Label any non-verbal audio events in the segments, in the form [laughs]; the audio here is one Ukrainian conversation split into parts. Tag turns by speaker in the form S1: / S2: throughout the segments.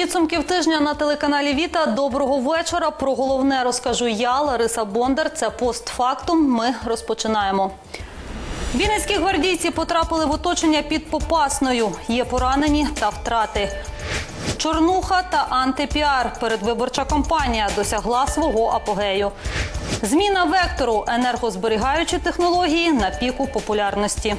S1: підсумків тижня на телеканалі Віта. Доброго вечора. Про головне розкажу я, Лариса Бондар. Це постфактум. Ми розпочинаємо. Вінницькі гвардійці потрапили в оточення під Попасною. Є поранені та втрати. Чорнуха та антипіар. Передвиборча кампанія досягла свого апогею. Зміна вектору енергозберігаючі технології на піку популярності.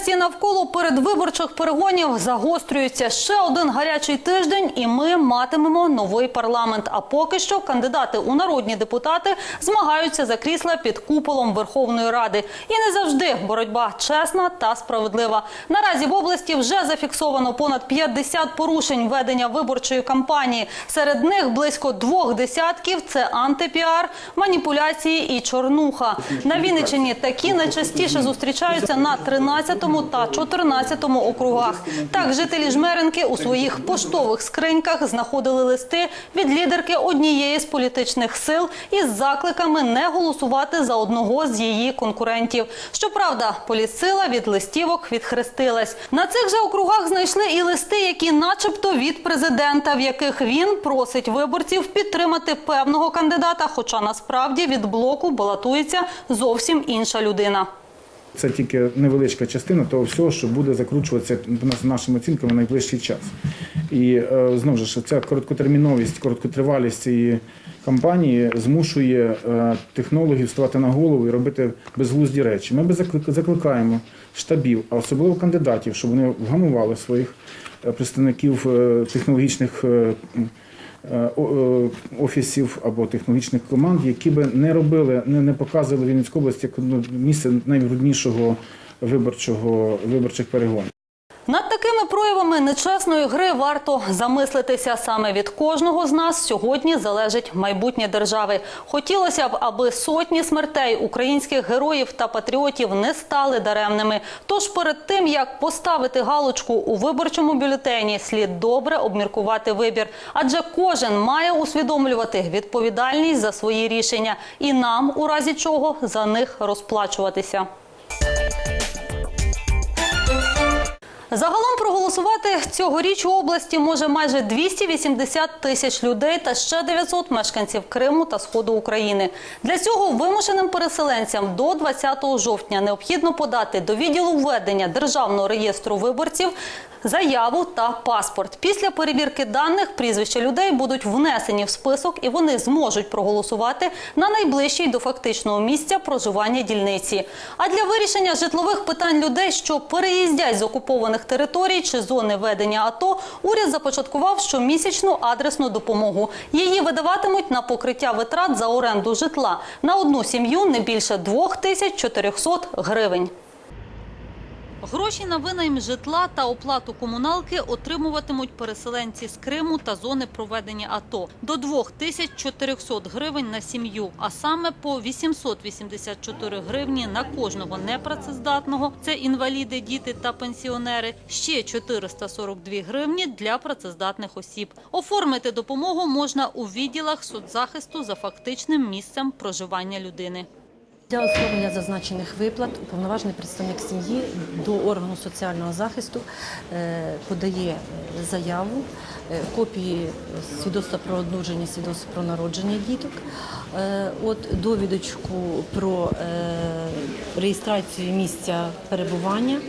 S1: Пристрасті навколо передвиборчих перегонів загострюються ще один гарячий тиждень, і ми матимемо новий парламент. А поки що кандидати у народні депутати змагаються за крісла під куполом Верховної Ради. І не завжди боротьба чесна та справедлива. Наразі в області вже зафіксовано понад 50 порушень ведення виборчої кампанії. Серед них близько двох десятків це антипіар, маніпуляції і чорнуха. На Вінниччині такі найчастіше зустрічаються на 13 та 14 округах. Так, жителі Жмеренки у своїх поштових скриньках знаходили листи від лідерки однієї з політичних сил із закликами не голосувати за одного з її конкурентів. Щоправда, політсила від листівок відхрестилась. На цих же округах знайшли і листи, які, начебто, від президента, в яких він просить виборців підтримати певного кандидата, хоча насправді від блоку балотується зовсім інша людина.
S2: Це тільки невеличка частина того всього, що буде закручуватися за нашими оцінками в найближчий час. І е, знову ж ця короткотерміновість, короткотривалість цієї кампанії змушує е, технологів ставати на голову і робити безглузді речі. Ми закликаємо штабів, а особливо кандидатів, щоб вони вгамували своїх е, представників технологічних. Е, е, Офісів або технологічних команд, які би не робили, не, не показували Вінницьку область як ну, місце найбруднішого виборчого виборчих перегонів.
S1: Над такими проявами нечесної гри варто замислитися. Саме від кожного з нас сьогодні залежить майбутнє держави. Хотілося б, аби сотні смертей українських героїв та патріотів не стали даремними. Тож перед тим як поставити галочку у виборчому бюлетені, слід добре обміркувати вибір, адже кожен має усвідомлювати відповідальність за свої рішення, і нам, у разі чого, за них розплачуватися. Загалом проголосувати цьогоріч у області може майже 280 тисяч людей та ще 900 мешканців Криму та Сходу України. Для цього вимушеним переселенцям до 20 жовтня необхідно подати до відділу введення Державного реєстру виборців заяву та паспорт. Після перевірки даних прізвища людей будуть внесені в список і вони зможуть проголосувати на найближчій до фактичного місця проживання дільниці. А для вирішення житлових питань людей, що переїздять з окупованих територій чи зони ведення АТО, уряд започаткував щомісячну адресну допомогу. Її видаватимуть на покриття витрат за оренду житла на одну сім'ю не більше 2400 гривень. Гроші на винайм житла та оплату комуналки отримуватимуть переселенці з Криму та зони проведення АТО до 2400 гривень на сім'ю, а саме по 884 гривні на кожного непрацездатного. Це інваліди, діти та пенсіонери. Ще 442 гривні для працездатних осіб. Оформити допомогу можна у відділах соцзахисту за фактичним місцем проживання людини.
S3: Для оформлення зазначених виплат уповноважений представник сім'ї до органу соціального захисту е, подає е, заяву, е, копії свідоцтва про одруження, свідоцтва про народження діток, от довідочку про реєстрацію місця перебування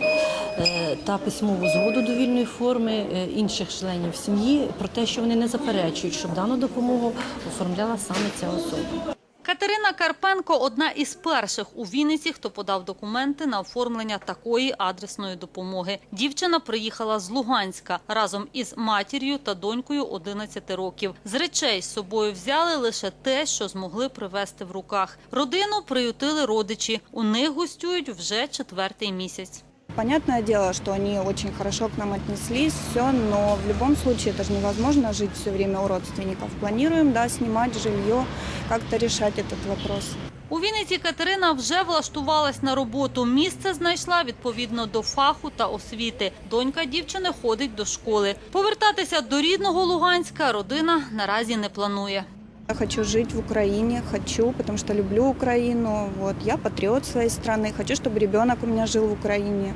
S3: та письмову згоду довільної форми е, інших членів сім'ї про те, що вони не заперечують, щоб дану допомогу оформляла саме ця особа.
S1: Катерина Карпенко одна із перших у Вінниці, хто подав документи на оформлення такої адресної допомоги. Дівчина приїхала з Луганська разом із матір'ю та донькою 11 років. З речей з собою взяли лише те, що змогли привезти в руках. Родину приютили родичі. У них гостюють вже четвертий місяць.
S4: Понятное дело, что они очень хорошо к нам отнеслись, все, но в любом случае это же невозможно жить все время у родственников. Планируем, да, снимать жилье, как-то решать этот вопрос.
S1: У Вінниці Катерина вже влаштувалась на роботу. Місце знайшла відповідно до фаху та освіти. Донька дівчини ходить до школи. Повертатися до рідного Луганська родина наразі не планує.
S4: Я хочу жить в Украине, хочу, потому что люблю Украину. Вот, я патриот своей страны, хочу, чтобы ребенок у меня жил в Украине,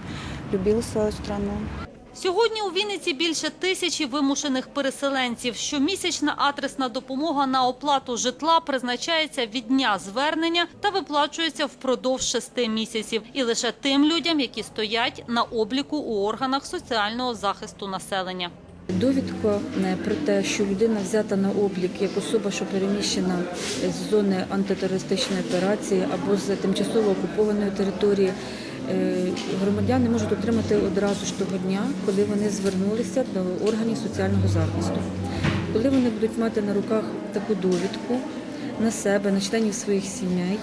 S4: любил свою страну.
S1: Сьогодні у Вінниці більше тисячі вимушених переселенців. Щомісячна адресна допомога на оплату житла призначається від дня звернення та виплачується впродовж шести місяців. І лише тим людям, які стоять на обліку у органах соціального захисту населення.
S5: Довідка е, про те, що людина взята на облік як особа, що переміщена з зони антитерористичної операції або з тимчасово окупованої території, е, громадяни можуть отримати одразу ж того дня, коли вони звернулися до органів соціального захисту. Коли вони будуть мати на руках таку довідку на себе, на членів своїх сімей,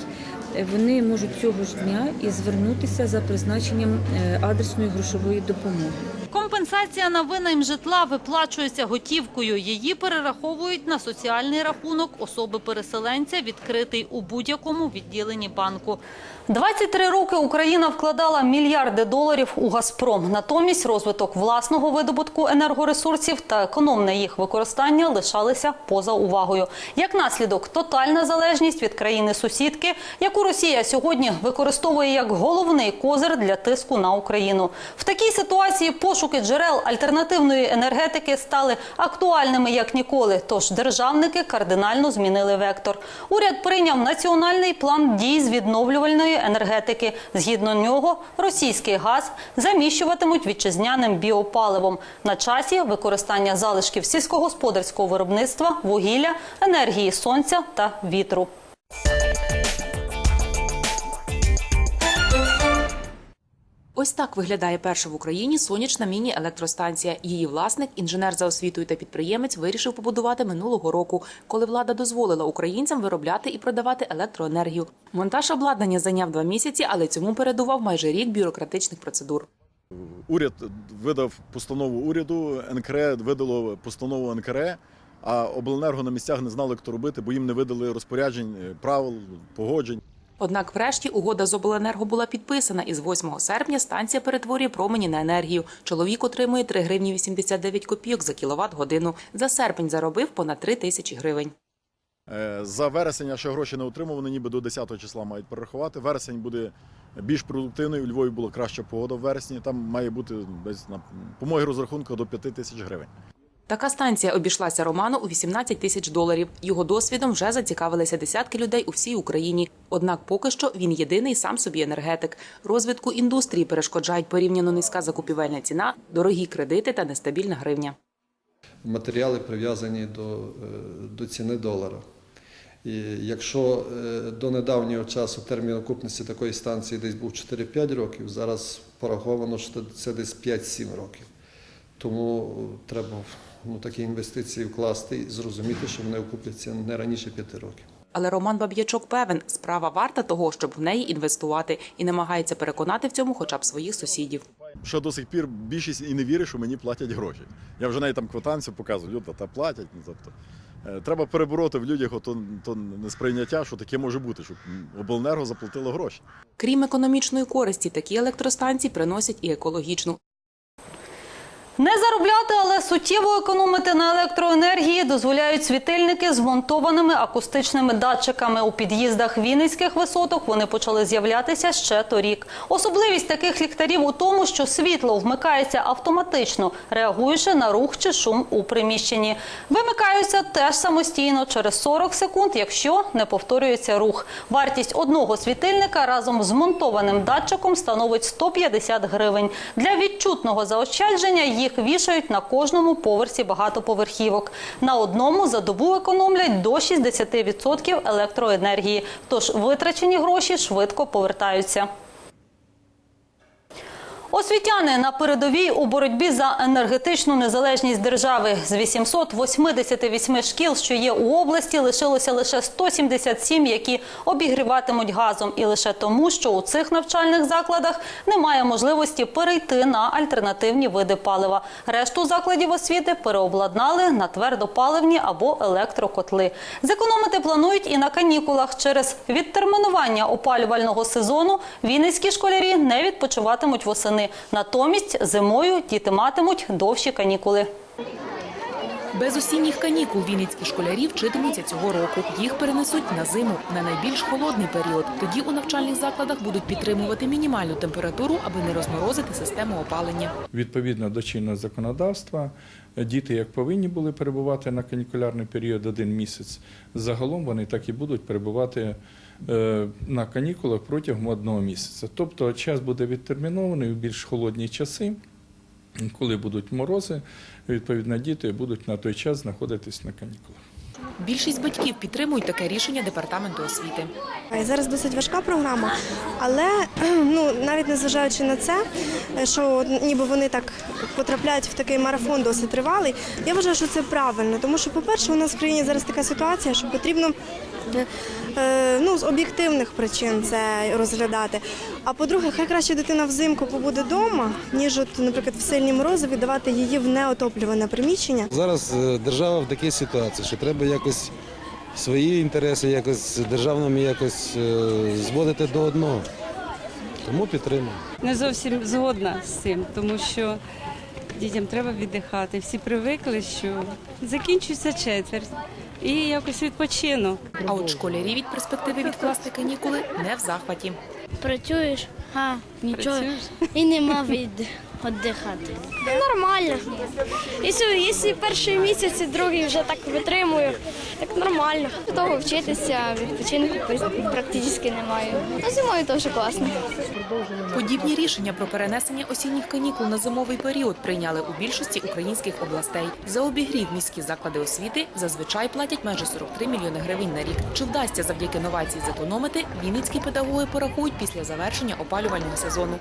S5: е, вони можуть цього ж дня і звернутися за призначенням адресної грошової допомоги.
S1: Компенсація на винайм житла виплачується готівкою. Її перераховують на соціальний рахунок особи-переселенця, відкритий у будь-якому відділенні банку. 23 роки Україна вкладала мільярди доларів у «Газпром». Натомість розвиток власного видобутку енергоресурсів та економне їх використання лишалися поза увагою. Як наслідок, тотальна залежність від країни-сусідки, яку Росія сьогодні використовує як головний козир для тиску на Україну. В такій ситуації пошуки джерел альтернативної енергетики стали актуальними як ніколи. Тож державники кардинально змінили вектор. Уряд прийняв національний план дій з відновлювальної енергетики. Згідно нього, російський газ заміщуватимуть вітчизняним біопаливом. На часі використання залишків сільськогосподарського виробництва, вугілля, енергії сонця та вітру.
S6: Ось так виглядає перша в Україні сонячна міні-електростанція. Її власник, інженер за освітою та підприємець, вирішив побудувати минулого року, коли влада дозволила українцям виробляти і продавати електроенергію. Монтаж обладнання зайняв два місяці, але цьому передував майже рік бюрократичних процедур.
S7: Уряд видав постанову уряду, НКРЕ видало постанову НКРЕ, а обленерго на місцях не знали, хто робити, бо їм не видали розпоряджень, е, правил, погоджень.
S6: Однак, врешті, угода з обленерго була підписана, і з 8 серпня станція перетворює промені на енергію. Чоловік отримує 3 гривні 89 копійок за кіловат годину. За серпень заробив понад 3 тисячі гривень.
S7: Е, За вересень я ще гроші не отримав, вони ніби до 10 числа мають перерахувати. Вересень буде більш продуктивний. У Львові була краща погода в вересні. Там має бути десь на по моїх розрахунках до 5 тисяч гривень.
S6: Така станція обійшлася Роману у 18 тисяч доларів. Його досвідом вже зацікавилися десятки людей у всій Україні. Однак поки що він єдиний сам собі енергетик. Розвитку індустрії перешкоджають порівняно низька закупівельна ціна, дорогі кредити та нестабільна гривня.
S8: матеріали прив'язані до, е, до ціни долара. І якщо е, до недавнього часу термін окупності такої станції десь був 4-5 років, зараз пораховано, що це десь 5-7 років. Тому треба ну, такі інвестиції вкласти і зрозуміти, що вони окупляться не раніше 5 років.
S6: Але Роман Баб'ячок певен, справа варта того, щоб в неї інвестувати, і намагається переконати в цьому хоча б своїх сусідів.
S7: Ще до сих пір більшість і не вірить, що мені платять гроші. Я вже навіть там квитанцію показую, люди та платять. Ну, тобто, е, треба перебороти в людях ото, то несприйняття, що таке може бути, щоб обленерго заплатило гроші.
S6: Крім економічної користі, такі електростанції приносять і екологічну.
S1: Не заробляти, але суттєво економити на електроенергії дозволяють світильники з монтованими акустичними датчиками. У під'їздах Вінницьких висоток вони почали з'являтися ще торік. Особливість таких ліхтарів у тому, що світло вмикається автоматично, реагуючи на рух чи шум у приміщенні. Вимикаються теж самостійно через 40 секунд, якщо не повторюється рух. Вартість одного світильника разом з монтованим датчиком становить 150 гривень. Для відчутного заощадження їх вішають на кожному поверсі багатоповерхівок. На одному за добу економлять до 60% електроенергії, тож витрачені гроші швидко повертаються. Освітяни на передовій у боротьбі за енергетичну незалежність держави. З 888 шкіл, що є у області, лишилося лише 177, які обігріватимуть газом. І лише тому, що у цих навчальних закладах немає можливості перейти на альтернативні види палива. Решту закладів освіти переобладнали на твердопаливні або електрокотли. Зекономити планують і на канікулах. Через відтермінування опалювального сезону вінницькі школярі не відпочиватимуть восени. Натомість зимою діти матимуть довші канікули.
S6: Без осінніх канікул вінницькі школярі вчитимуться цього року. Їх перенесуть на зиму, на найбільш холодний період. Тоді у навчальних закладах будуть підтримувати мінімальну температуру, аби не розморозити систему опалення.
S9: Відповідно до чинного законодавства, діти як повинні були перебувати на канікулярний період один місяць, загалом вони так і будуть перебувати на канікулах протягом одного місяця. Тобто час буде відтермінований у більш холодні часи, коли будуть морози, відповідно, діти будуть на той час знаходитись на канікулах.
S6: Більшість батьків підтримують таке рішення департаменту освіти.
S10: Зараз досить важка програма, але [clears throat] ну навіть незважаючи на це, що ніби вони так потрапляють в такий марафон досить тривалий. Я вважаю, що це правильно, тому що, по-перше, у нас в країні зараз така ситуація, що потрібно. Е, Ну, з об'єктивних причин це розглядати. А по-друге, хай краще дитина взимку побуде вдома, ніж, от, наприклад, в сильні морози віддавати її в неотоплюване приміщення.
S11: Зараз е, держава в такій ситуації, що треба якось свої інтереси, якось державними якось е, зводити до одного. Тому підтримую.
S12: не зовсім згодна з цим, тому що дітям треба віддихати. Всі привикли, що закінчується четверть і якось відпочинок.
S6: А от школярі від перспективи відкласти канікули не в захваті.
S13: Працюєш, а нічого
S12: Працюєш?
S13: і нема від віддихати. Нормально. Якщо, якщо перший місяць і другий вже так витримую, так нормально. Того вчитися, відпочинку практично немає. А зимою теж класно.
S6: Подібні рішення про перенесення осінніх канікул на зимовий період прийняли у більшості українських областей. За обігрів міські заклади освіти зазвичай платять майже 43 мільйони гривень на рік. Чи вдасться завдяки новації зекономити, вінницькі педагоги порахують після завершення опалювального сезону.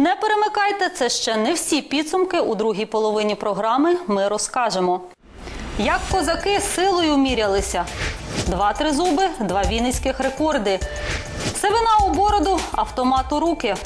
S1: Не перемикайте, це ще не всі підсумки. У другій половині програми ми розкажемо. Як козаки силою мірялися. Два-три зуби, два вінницьких рекорди. Сивина у бороду, автомат у руки.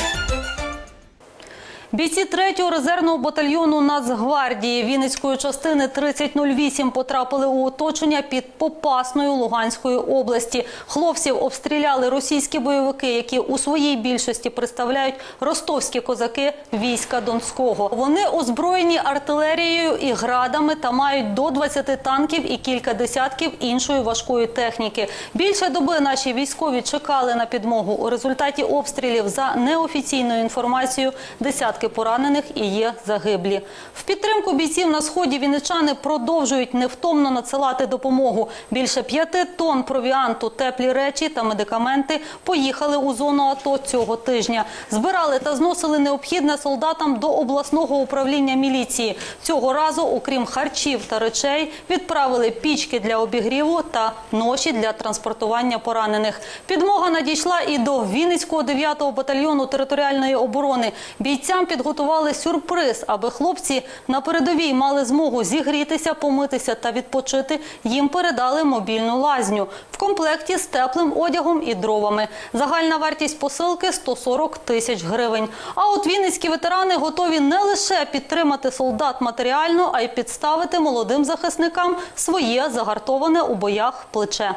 S1: Бійці 3-го резервного батальйону Нацгвардії Вінницької частини 3008 потрапили у оточення під Попасною Луганської області. Хлопців обстріляли російські бойовики, які у своїй більшості представляють ростовські козаки війська Донського. Вони озброєні артилерією і градами та мають до 20 танків і кілька десятків іншої важкої техніки. Більше доби наші військові чекали на підмогу. У результаті обстрілів за неофіційною інформацією десятки поранених і є загиблі. В підтримку бійців на сході вінничани продовжують невтомно надсилати допомогу. Більше п'яти тонн провіанту, теплі речі та медикаменти поїхали у зону АТО цього тижня. Збирали та зносили необхідне солдатам до обласного управління міліції. Цього разу, окрім харчів та речей, відправили пічки для обігріву та ноші для транспортування поранених. Підмога надійшла і до Вінницького 9-го батальйону територіальної оборони. Бійцям підготували сюрприз, аби хлопці на передовій мали змогу зігрітися, помитися та відпочити. Їм передали мобільну лазню в комплекті з теплим одягом і дровами. Загальна вартість посилки 140 тисяч гривень. А от вінницькі ветерани готові не лише підтримати солдат матеріально, а й підставити молодим захисникам своє загартоване у боях плече.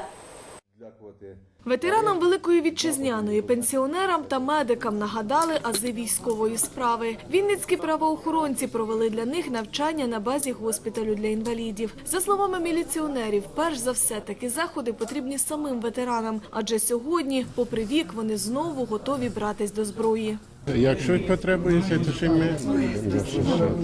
S14: Ветеранам Великої Вітчизняної, пенсіонерам та медикам нагадали ази військової справи. Вінницькі правоохоронці провели для них навчання на базі госпіталю для інвалідів. За словами міліціонерів, перш за все такі заходи потрібні самим ветеранам, адже сьогодні, попри вік, вони знову готові братись до зброї.
S15: Якщо потребується, то ми будемо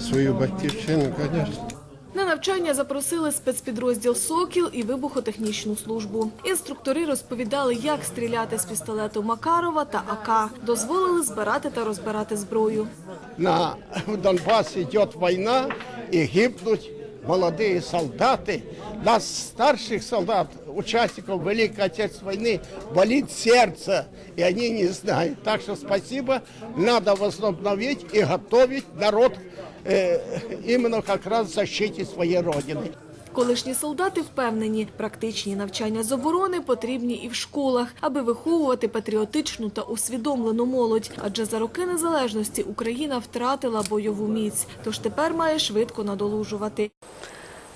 S15: свою батьківщину, звісно.
S14: На навчання запросили спецпідрозділ Сокіл і вибухотехнічну службу. Інструктори розповідали, як стріляти з пістолету Макарова та АК. Дозволили збирати та розбирати зброю.
S15: На Донбасі йде війна і гибнуть молоді солдати. Нас старших солдат, участников Великой Отечественной войны, болит сердце, и они не знают. Так что спасибо, надо возобновить и готовить народ э, именно как раз к защите своей Родины.
S14: Колишні солдати впевнені, практичні навчання з оборони потрібні і в школах, аби виховувати патріотичну та усвідомлену молодь. Адже за роки незалежності Україна втратила бойову міць, тож тепер має швидко надолужувати.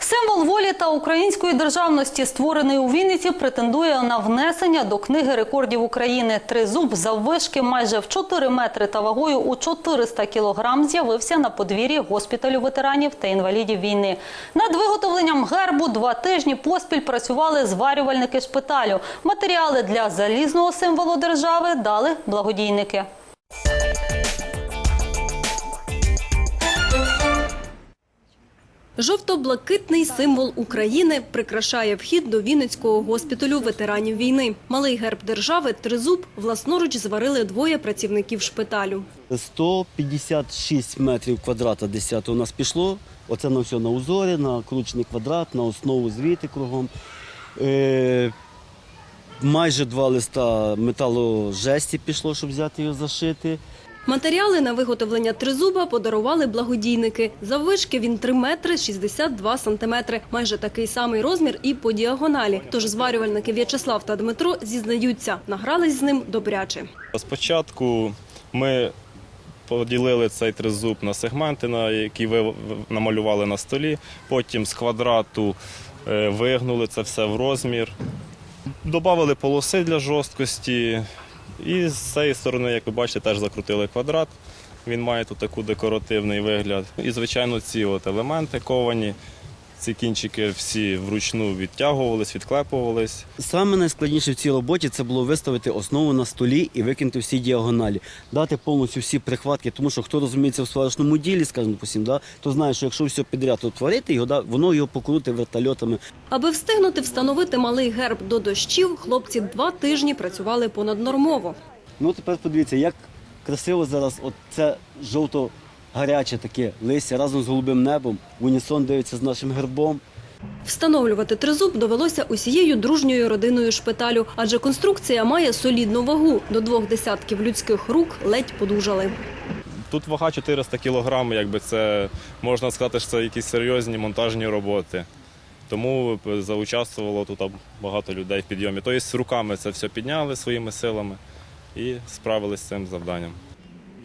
S1: Символ волі та української державності, створений у Вінниці, претендує на внесення до книги рекордів України. Тризуб заввишки майже в 4 метри та вагою у 400 кілограм з'явився на подвір'ї госпіталю ветеранів та інвалідів війни. Над виготовленням гербу два тижні поспіль працювали зварювальники шпиталю. Матеріали для залізного символу держави дали благодійники.
S16: Жовто-блакитний символ України прикрашає вхід до Вінницького госпіталю ветеранів війни. Малий герб держави тризуб власноруч зварили двоє працівників шпиталю.
S17: 156 метрів квадрата десято у нас пішло. Оце на все на узорі, на кручений квадрат, на основу звіти кругом. Е, майже два листа металожесті пішло, щоб взяти його зашити.
S16: Матеріали на виготовлення тризуба подарували благодійники. Заввишки він 3 метри 62 сантиметри. Майже такий самий розмір і по діагоналі. Тож зварювальники В'ячеслав та Дмитро зізнаються, награлись з ним добряче.
S18: Спочатку ми поділили цей тризуб на сегменти, на які ви намалювали на столі. Потім з квадрату е, вигнули це все в розмір. Добавили полоси для жорсткості. І з цієї сторони, як ви бачите, теж закрутили квадрат. Він має тут такий декоративний вигляд. І, звичайно, ці от елементи ковані. Ці кінчики всі вручну відтягувались, відклепувались.
S17: Саме найскладніше в цій роботі це було виставити основу на столі і викинути всі діагоналі, дати повністю всі прихватки, тому що хто розуміється в сварочному ділі, скажімо посім, да, то знає, що якщо все підряд тут творити, його, да, воно його покрутить вертольотами.
S16: Аби встигнути встановити малий герб до дощів, хлопці два тижні працювали понаднормово.
S17: Ну тепер подивіться, як красиво зараз от це жовто-гаряче таке листя разом з голубим небом, в унісон дивиться з нашим гербом.
S16: Встановлювати тризуб довелося усією дружньою родиною шпиталю, адже конструкція має солідну вагу. До двох десятків людських рук ледь подужали.
S18: Тут вага 400 кг, якби це можна сказати, що це якісь серйозні монтажні роботи. Тому заучаствувало тут багато людей в підйомі. Тобто руками це все підняли своїми силами і справилися з цим завданням.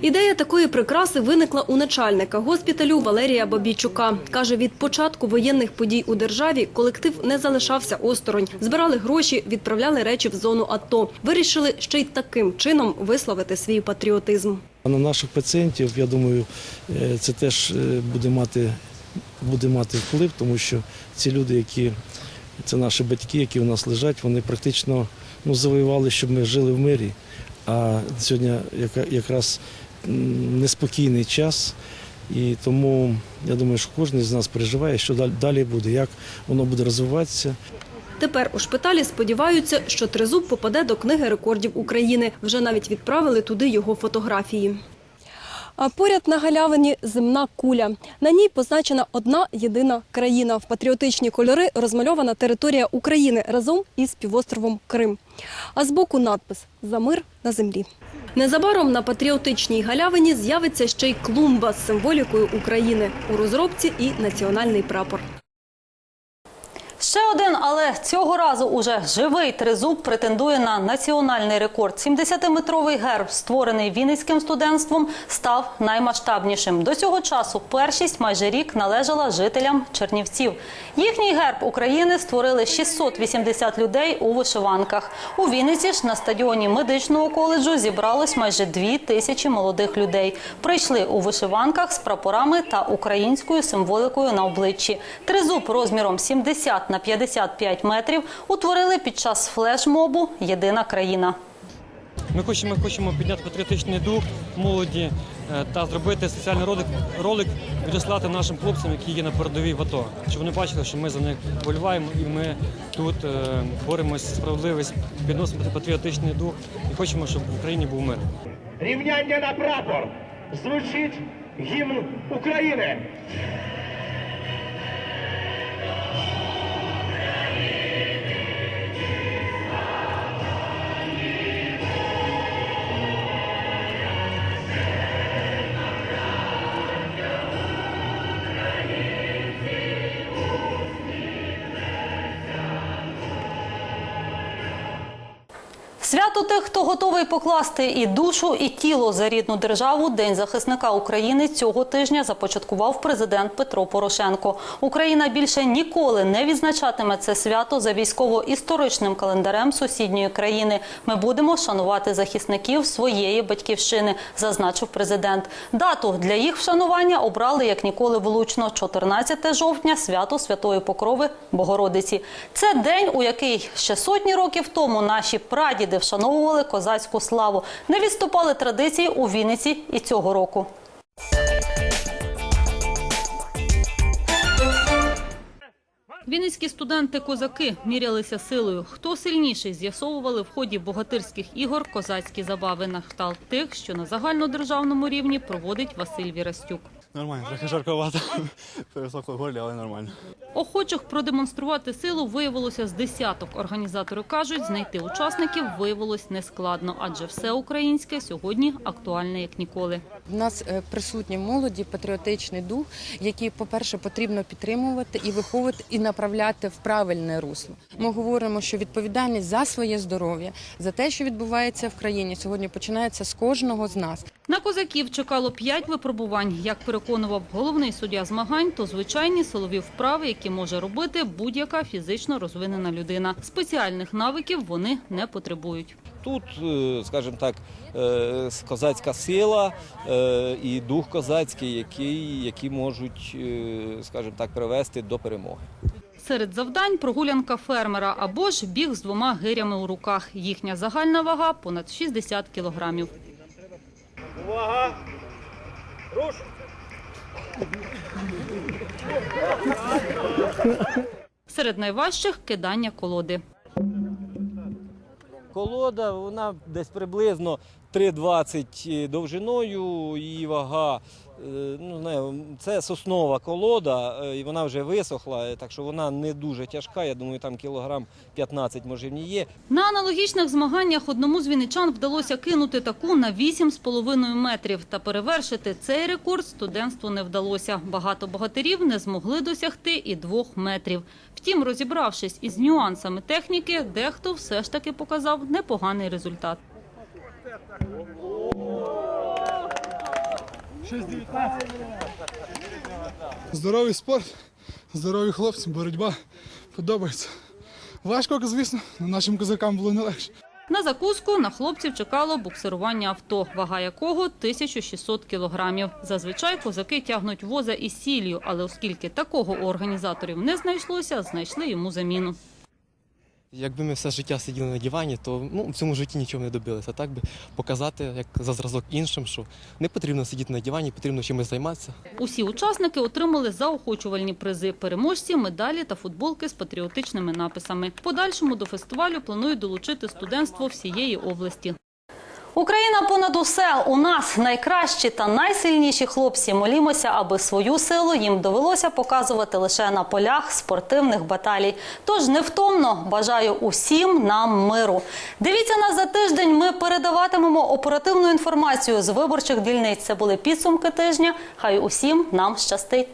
S16: Ідея такої прикраси виникла у начальника госпіталю Валерія Бабійчука. Каже, від початку воєнних подій у державі колектив не залишався осторонь. Збирали гроші, відправляли речі в зону АТО. Вирішили ще й таким чином висловити свій патріотизм.
S19: На наших пацієнтів, я думаю, е, це теж е, буде мати, буде мати вплив, тому що ці люди, які це наші батьки, які у нас лежать, вони практично ну, завоювали, щоб ми жили в мирі. А сьогодні якраз неспокійний час. І тому я думаю, що кожен з нас переживає, що далі- буде, як воно буде розвиватися.
S16: Тепер у шпиталі сподіваються, що тризуб попаде до книги рекордів України. Вже навіть відправили туди його фотографії. А поряд на галявині земна куля. На ній позначена одна єдина країна. В патріотичні кольори розмальована територія України разом із півостровом Крим. А збоку надпис За мир на землі. Незабаром на патріотичній галявині з'явиться ще й клумба з символікою України. У розробці і національний прапор.
S1: Ще один, але цього разу уже живий тризуб претендує на національний рекорд. 70-метровий герб, створений Вінницьким студентством, став наймасштабнішим. До цього часу першість майже рік належала жителям Чернівців. Їхній герб України створили 680 людей у вишиванках. У Вінниці ж на стадіоні медичного коледжу зібралось майже дві тисячі молодих людей. Прийшли у вишиванках з прапорами та українською символикою на обличчі. Тризуб розміром 70 на 55 метрів утворили під час флешмобу Єдина країна.
S20: Ми хочемо, хочемо підняти патріотичний дух молоді е, та зробити соціальний ролик, ролик відослати нашим хлопцям, які є на передовій в АТО, щоб вони бачили, що ми за них боліваємо і ми тут е, боремося за справедливість, підносимо патріотичний дух і хочемо, щоб в Україні був мир.
S21: Рівняння на прапор. Звучить гімн України.
S1: Свято тих, хто готовий покласти і душу, і тіло за рідну державу. День захисника України цього тижня започаткував президент Петро Порошенко. Україна більше ніколи не відзначатиме це свято за військово-історичним календарем сусідньої країни. Ми будемо шанувати захисників своєї батьківщини, зазначив президент. Дату для їх вшанування обрали як ніколи влучно 14 жовтня, свято Святої Покрови Богородиці. Це день, у який ще сотні років тому наші прадіди вшановували козацьку славу. Не відступали традиції у Вінниці і цього року. Вінницькі студенти-козаки мірялися силою. Хто сильніший, з'ясовували в ході богатирських ігор козацькі забави на кшталт тих, що на загальнодержавному рівні проводить Василь Вірастюк.
S22: Нормально, трохи жарковато. [laughs] Пересохло горлі, але нормально.
S1: Охочих продемонструвати силу виявилося з десяток. Організатори кажуть, знайти учасників виявилось нескладно, адже все українське сьогодні актуальне як ніколи.
S23: В нас е, присутній в молоді патріотичний дух, який, по-перше, потрібно підтримувати і виховувати і направляти в правильне русло. Ми говоримо, що відповідальність за своє здоров'я, за те, що відбувається в країні, сьогодні починається з кожного з нас.
S1: На козаків чекало п'ять випробувань. Як переконував головний суддя змагань, то звичайні силові вправи, які може робити будь-яка фізично розвинена людина. Спеціальних навиків вони не потребують.
S24: Тут, е, скажімо так, е, козацька сила е, і дух козацький, які, які можуть, скажімо так, привести до перемоги.
S1: Серед завдань прогулянка фермера або ж біг з двома гирями у руках. Їхня загальна вага понад 60 кілограмів.
S21: Увага! Руш!
S1: Серед найважчих кидання колоди.
S24: Колода, вона десь приблизно 3,20 довжиною, її вага. е, Ну, знаю, це соснова колода, е, і вона вже висохла, е, так що вона не дуже тяжка. Я думаю, там кілограм 15 може в ній є.
S1: На аналогічних змаганнях одному з вінничан вдалося кинути таку на 8,5 метрів. Та перевершити цей рекорд студентству не вдалося. Багато богатирів не змогли досягти і двох метрів. Втім, розібравшись із нюансами техніки, дехто все ж таки показав непоганий результат.
S25: 6-19. Здоровий спорт, здорові хлопці, боротьба подобається. Важко, звісно, але нашим козакам було не легше.
S1: На закуску на хлопців чекало буксирування авто, вага якого 1600 кілограмів. Зазвичай козаки тягнуть воза із сіллю, але оскільки такого у організаторів не знайшлося, знайшли йому заміну.
S26: Якби ми все життя сиділи на дивані, то ну, в цьому житті нічого не добилися. Так би показати, як за зразок іншим, що не потрібно сидіти на дивані, потрібно чимось займатися.
S1: Усі учасники отримали заохочувальні призи, переможці, медалі та футболки з патріотичними написами. Подальшому до фестивалю планують долучити студентство всієї області. Україна понад усе. У нас найкращі та найсильніші хлопці. Молімося, аби свою силу їм довелося показувати лише на полях спортивних баталій. Тож невтомно бажаю усім нам миру. Дивіться нас за тиждень. Ми передаватимемо оперативну інформацію з виборчих дільниць. Це були підсумки тижня. Хай усім нам щастить.